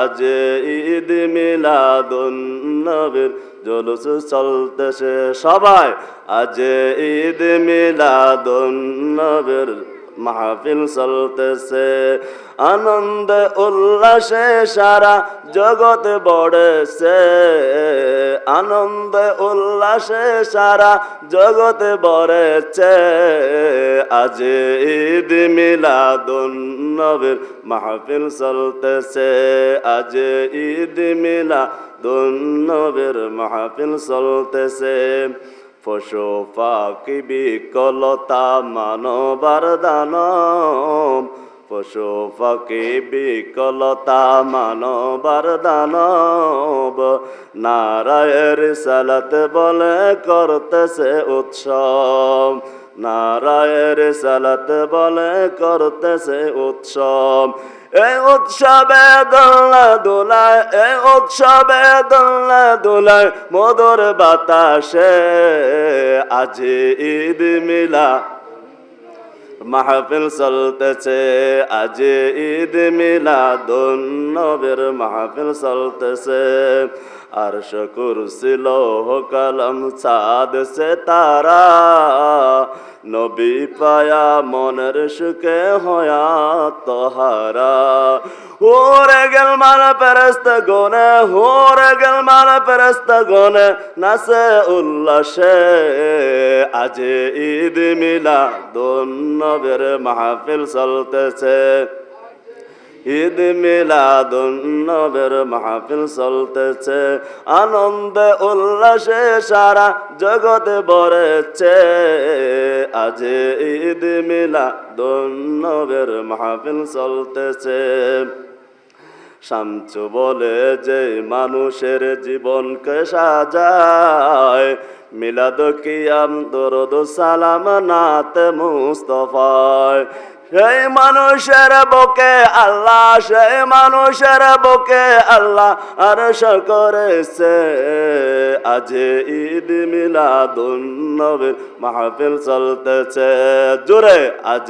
আজ ঈদ মিলাদুন নবীর জলুস চলতেছে সবাই। আজ ঈদ মিলাদুন্নবীর মাহফিল চলতেছে। আনন্দ, উল্লাসে সারা জগৎ বড়েছে। আনন্দ, উল্লাসে সারা জগৎ বড়েছে। আজ ঈদ মিলাদুন্নবীর মাহফিল চলতেছে। আজ ঈদ মিলাদুন্নবীর মাহফিল চলতেছে। পশু পাখি বিকলতা মানবার দানব পশু পাখি বিকলতা মানবার দানব নারায়ের সালাত বলে করতেছে উৎসব। নারায়ের সালাত বলে করতেছে উৎসব। এ উৎসবে দোলা দোলায়, এ উৎসবে দোলা দোলায় মধুর বাতাসে। আজ ঈদ মিলা মাহফিল চলতেছে। আজ ঈদ মিলাদুন নবের মাহফিল চলতেছে। আর শকুর ছিল কলম চাঁদ সে তারা। নবী পায়া মনের সুখে হয়া তোহারা। হোরে গেল মাল পেরস্ত গনে হোরে গেল মাল পেরস্ত গনে নাসে উল্লাসে। আজ ঈদ মিলা দোন নবের মাহফিল চলতেছে। ঈদ মিলাদুন্নবের মাহফিল চলতেছে। আনন্দে উল্লাসে সারা জগতে বরেছে আজ ঈদ মিলাদুন্নবের মাহফিল চলতেছে। শামচু বলে যে মানুষের জীবনকে সাজায়। মিলাদ কিয়াম দরদ সালাম নাতে মুস্তফায়। সেই মানুষের বকে আল্লাহ, সেই মানুষের বকে আল্লাহ। আর করেছে আজ ঈদ মিলাদুন নবীর মাহফিল চলতেছে। জোরে, আজ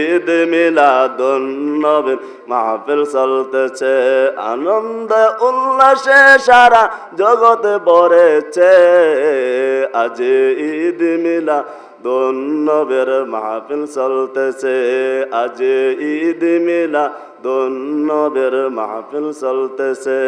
ঈদ মিলাদুন নবীর মাহফিল চলতেছে। আনন্দ, উল্লাসে সারা জগতে বরেছে আজ ঈদ মিলা দন্নবের মাহফিল চলতেছে। আজ ঈদ মিলা দন্নবের মাহফিল চলতেছে।